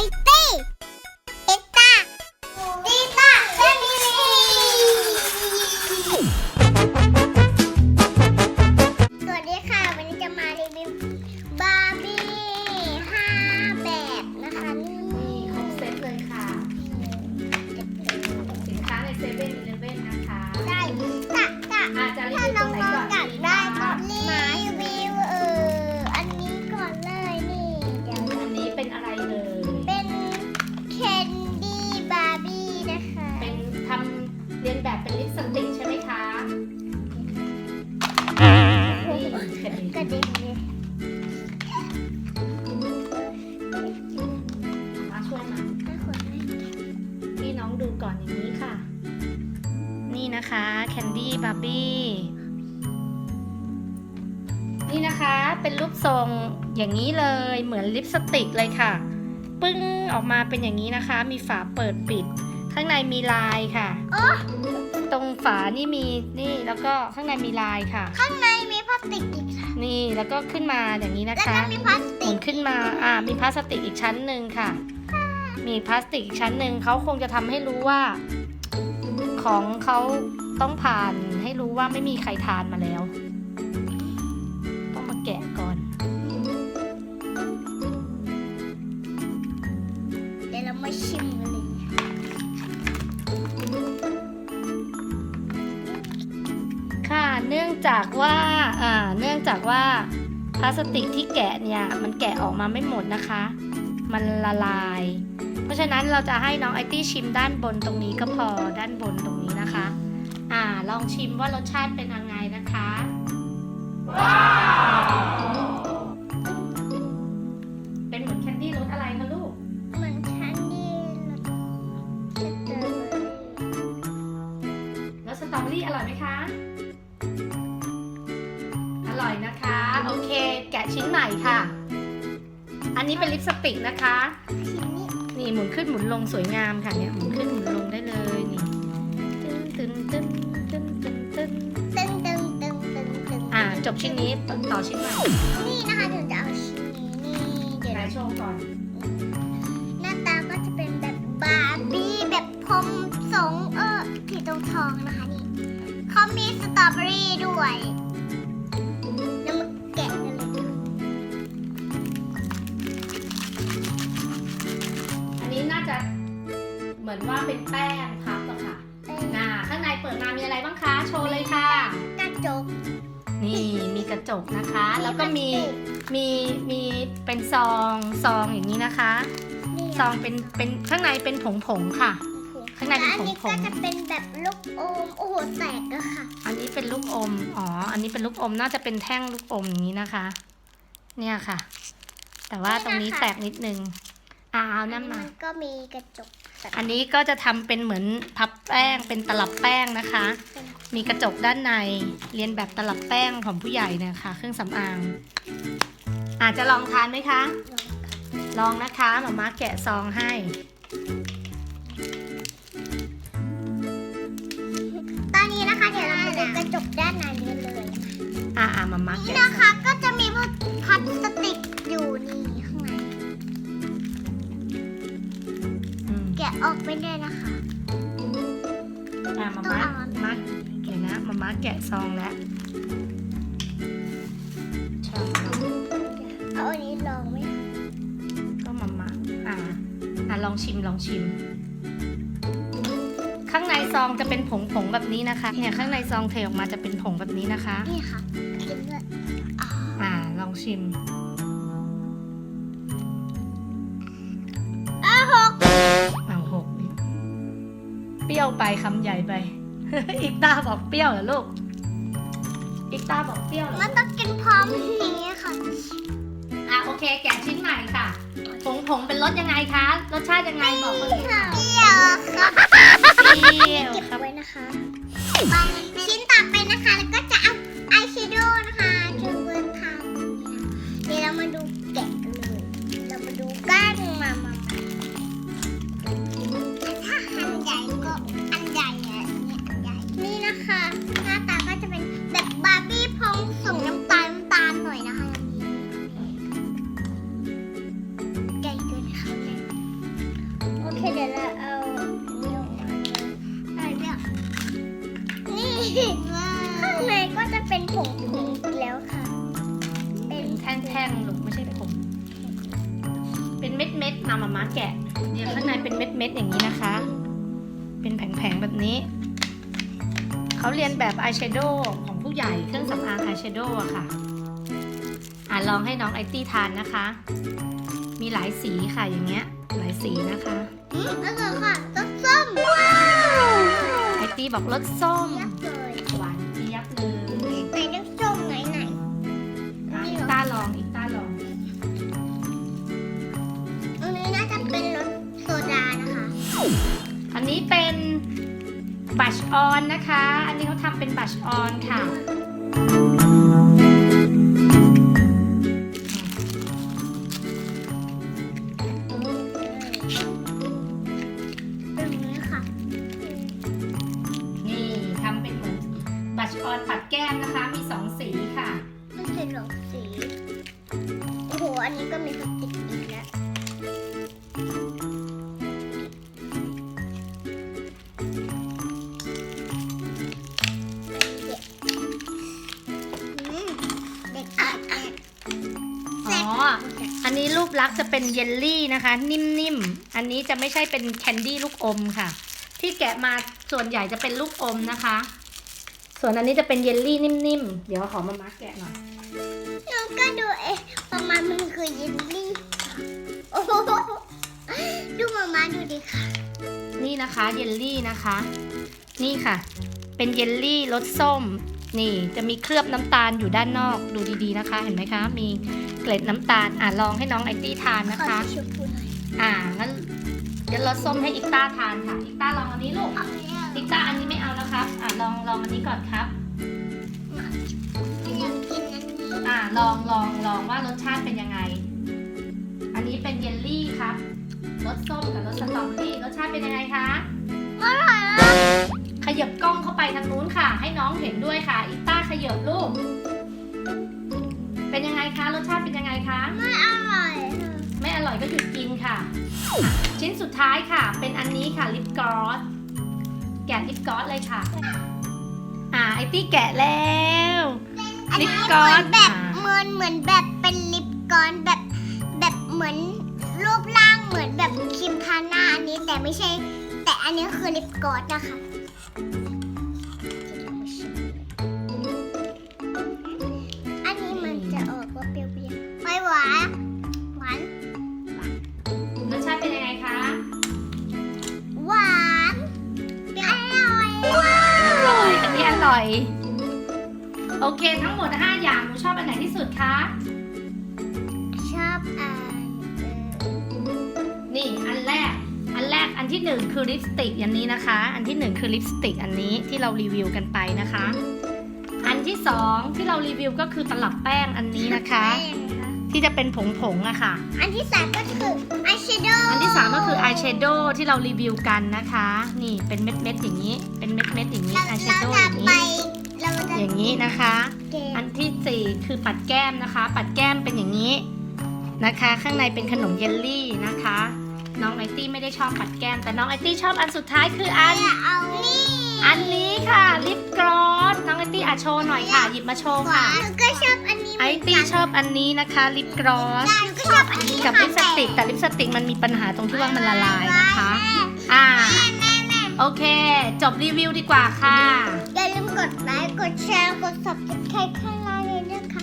ตี้เแคนดี้บาร์บี้ นี่นะคะเป็นรูปทรงอย่างนี้เลยเหมือนลิปสติกเลยค่ะ ปึ้งออกมาเป็นอย่างนี้นะคะ มีฝาเปิดปิด ข้างในมีลายค่ะโอ้ตรงฝานี่มีนี่แล้วก็ข้างในมีลายค่ะ ข้างในมีพลาสติกอีกค่ะ นี่แล้วก็ขึ้นมาอย่างนี้นะแล้วคะก็มีพลาสหติมุกนขึ้นมาอ่ามีพลาสติกอีกชั้นหนึ่งค่ะ มีพลาสติกอีกชั้นหนึ่งเขาคงจะทำให้รู้ว่า ของเขาต้องผ่าน ให้รู้ว่าไม่มีใครทานมาแล้ว ต้องมาแกะก่อน เดี๋ยวเรามาชิมกันเลยค่ะเนื่องจากว่าอ่าเนื่องจากว่าพลาสติกที่แกะเนี่ยมันแกะออกมาไม่หมดนะคะ มันละลาย เพราะฉะนั้นเราจะให้น้องไอตี้ชิมด้านบนตรงนี้ก็พอด้านบนตรงนี้นะคะอ่า ลองชิมว่ารสชาติเป็นยังไงนะคะเป็นเหมือนแคนดี้รสอะไรคะลูก เหมือนแคนดี้รสสตรอเบอรี่แล้วสตรอเบอรี่อร่อยไหมคะ อร่อยนะคะ โอเค แกะชิ้นใหม่ค่ะ อันนี้เป็นลิปสติกนะคะชิ้นนี้นี่หมุนขึ้นหมุนลงสวยงามค่ะเนี่ยหมุนขึ้นหมุนลงได้เลยนี่ตึ้นตึ้นตึ้นตึ้น จบชิ้นนี้ต่อชิ้นใหม่นี่นะคะเดี๋ยวจะเอาชิ้นนี้นี่เดี๋ยวไหนโชว์ก่อน หน้าตาก็จะเป็นแบบบาร์บี้แบบผมสงเออสีตรงทองนะคะนี่เขามีสตรอเบอรี่ด้วยแล้วมาแกะกันเลยค่ะอันนี้น่าจะเหมือนว่าเป็นแป้ง จกนะคะ แล้วก็มีพลาสติมีมีเป็นซองซองอย่างนี้นะคะนี่ซองเป็นเป็นข้างในเป็นผงผงๆค่ะ ข้างในเป็นและอันนี้ผงๆก็จะเป็นแบบลูกอมโอ้โหแตกอะค่ะ อันนี้เป็นลูกอมอ๋ออันนี้เป็นลูกอมน่าจะเป็นแท่งลูกอมอย่างนี้นะคะ เนี่ยค่ะ แต่ว่าตรงนี้แตกนิดนึงอ่าเอานั่นมาก็มีกระจกแบบ อันนี้ก็จะทำเป็นเหมือนพับแป้งเป็นตลับแป้งนะคะเป็นมีกระจกด้านในเรียนแบบตลับแป้งของผู้ใหญ่เนะคะ เครื่องสำอาง อาจจะลองทานไหมคะ ลองนะคะหมาม่าแกะซองให้ ตอนนี้นะคะเดี๋ยวเรามาดูกระจกด้านในกันเลย อ่าอ่าหมาม่านี่แกะนะคะก็จะมีพลาสติ อืมแกะออกไม่ได้นะคะ อ่าหมาม่ามาเดี๋ยวนะหมาม่าแกะซองแล้วใช่เอาอันนี้ลองไหมคะก็หมาม่าอ่าอ่าลองชิมลองชิม ข้างในซองจะเป็นผงผงๆแบบนี้นะคะ เนี่ยข้างในซองเทออกมาจะเป็นผงแบบนี้นะคะ นี่ค่ะกินด้วยอ่าอ่าลองชิมอ้าวหกเอาหกอีกเปรี้ยวไปคำใหญ่ไป อีกตาบอกเปรี้ยวเหรอลูก อีกตาบอกเปรี้ยวเหรอมันต้องกินพร้อมนี้ค่ะ อะโอเค แกะชิ้นใหม่ค่ะ ผงผงเป็นรสยังไงคะ รสชาติยังไงบอกคนอื่นเปค่ะรี้ยวค่ะเปรี้ยวเก็บครับไว้นะคะชิ้นต่อไปนะคะ แล้วก็จะเอาอายแชโดว์นะคะจูเบิร์นทาเดี๋ยวเรามาดูแกะกันเลย แกะเนี่ยข้างในเป็นเม็ดๆอย่างนี้นะคะ เป็นแผงๆแบบนี้ เขาเรียนแบบอายแชโดว์ของผู้ใหญ่เครื่องสำอางอายแชโดว์อะค่ะ อะลองให้น้องไอตี้ทานนะคะ มีหลายสีค่ะอย่างเงี้ย หลายสีนะคะอืมอร่อยค่ะรสส้มว้าวไอตี้บอกรสส้ม บัชออนนะคะ อันนี้เขาทำเป็นบัชออนค่ะเป็นอย่างนี้ค่ะ นี่ทำเป็นเหมือนบัชออนปัดแก้มนะคะ มีสองสีค่ะ ไม่ใช่หลอกสี โอ้โห อันนี้ก็มีพลาสติกอีกแล้ว ลักษณ์จะเป็นเยลลี่นะคะ นิ่มๆ อันนี้จะไม่ใช่เป็นแคนดี้ลูกอมค่ะ ที่แกะมาส่วนใหญ่จะเป็นลูกอมนะคะ ส่วนอันนี้จะเป็นเยลลี่นิ่มๆ เดี๋ยวขอมามาแกะหน่อยน้องก็ดูเอ๊ะประมาณมันคือเยลลี่ โอ้โหดูมามาดูดิค่ะ นี่นะคะเยลลี่นะคะ นี่ค่ะ เป็นเยลลี่รสส้ม นี่จะมีเคลือบน้ำตาลอยู่ด้านนอกดูดีๆนะคะ เห็นไหมคะ มีเกล็ดน้ำตาลอะลองให้น้องไอตี้ทานนะขอคะทิชชู่พูดหน่อยอ่างั้นเดี๋ยวรสส้มให้อีกต้าทานค่ะ อีกต้าลองอันนี้ลูกเอาเนี่ยอีกต้าอันนี้ไม่เอานะครับ อ่าลองลองอันนี้ก่อนครับ อยากกินอันนี้อ่าลองลองลองว่ารสชาติเป็นยังไง อันนี้เป็นเยลลี่ครับรสส้มกับรสสตรอเบอรี่รสชาติเป็นยังไงคะ อร่อยอะข ยับกล้องเข้าไปทางนู้นค่ะ ให้น้องเห็นด้วยค่ะอีต้าขยับลูก เป็นยังไงคะรสชาติเป็นยังไงคะ ไม่อร่อยไม่อร่อยก็หยุดกินค่ะอะ ชิ้นสุดท้ายค่ะ เป็นอันนี้ค่ะลิปกลอสแกะลิปกลอสเลยค่ะ อ่าไอตี้แกะแล้ว อันนี้ลิปเหกลอมืส อนแบบอ่าเหมือนเหมือนแบบเป็นลิปกลอนแบบแบบเหมือนรูปร่างเหมือนแบบครีมทาหน้าอันนี้แต่ไม่ใช่ แต่อันนี้คือลิปกลอสนะคะ อันนี้มันจะออกว่าเปรี้ยวๆไม่หวานหวาน รสชาติเป็นยังไงคะ หวานอร่อยอร่อย อันนี้อร่อย โอเค ทั้งหมด 5 อย่าง หนูชอบอันไหนที่สุดคะ ชอบอ่านเออนี่ อันแรกอันแรกอัน ที่หนึ่งคือลิปสติกอันนี้นะคะ อันที่หนึ่งคือลิปสติกอันนี้ที่เรารีวิวกันไปนะคะ อันที่สองที่เรารีวิวก็คือตลับแป้งอันนี้นะคะได้ยังไงคะที่จะเป็นผงผงๆอะค่ะ อันที่สามก็คืออายแชโดว์อันที่สามก็คืออายแชโดว์ที่เรารีวิวกันนะคะ นี่เป็นเม็ดเม็ดๆอย่างนี้ เป็นเม็ดเม็ดๆอย่างนี้เราอายแชเราโดว์จะอย่างไปนี้เราจะอย่างนี้นะคะเก็บอันที่สี่คือปัดแก้มนะคะ ปัดแก้มเป็นอย่างนี้นะคะ ข้างในเป็นขนมเยลลี่นะคะ น้องไอตี้ไม่ได้ชอบปัดแก้ม แต่น้องไอตี้ชอบอันสุดท้ายคืออัน เอานี่อันนี้ค่ะลิปกลอสน้องไอตี้อาโชว์หน่อยค่ะ หยิบมาโชว์หวาค่ะนหนูก็ชอบอันนี้ไอตี้ชอบอันนี้นะคะลิปกลอสหนูก็ชอบอันนี้กับลิปสติกแต่ลิปสติกมันมีปัญหาตรงที่ว่ามันละลายนะคะ อ่า แม่แม่โอเค จบรีวิวดีกว่าค่ะ อย่าลืมกดไลค์กดแชร์กด subscribe ข้างล่างเลยนะคะ